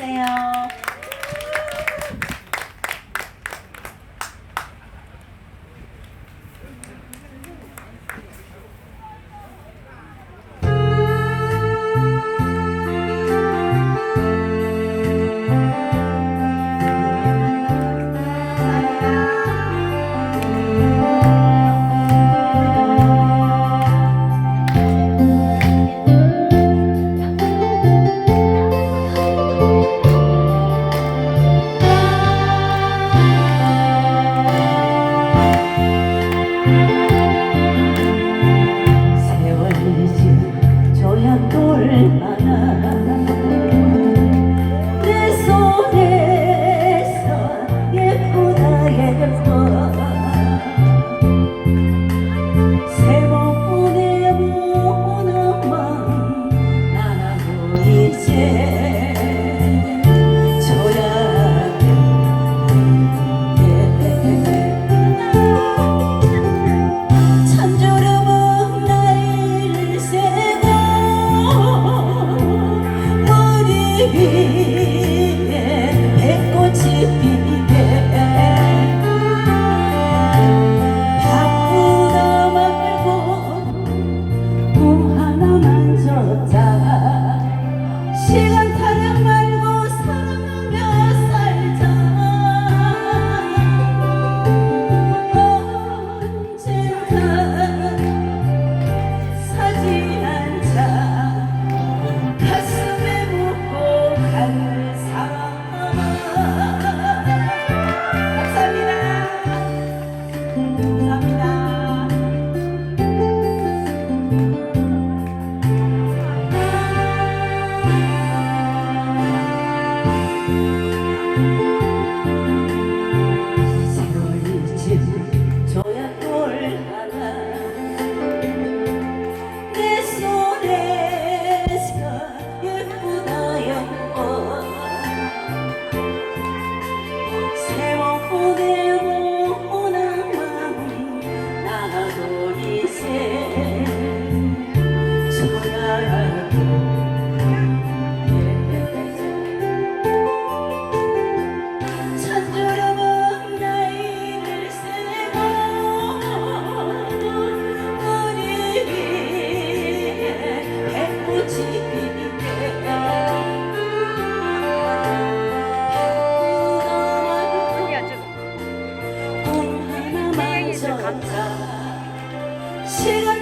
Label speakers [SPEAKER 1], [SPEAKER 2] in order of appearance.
[SPEAKER 1] 있어요. 시간 타 감사 시간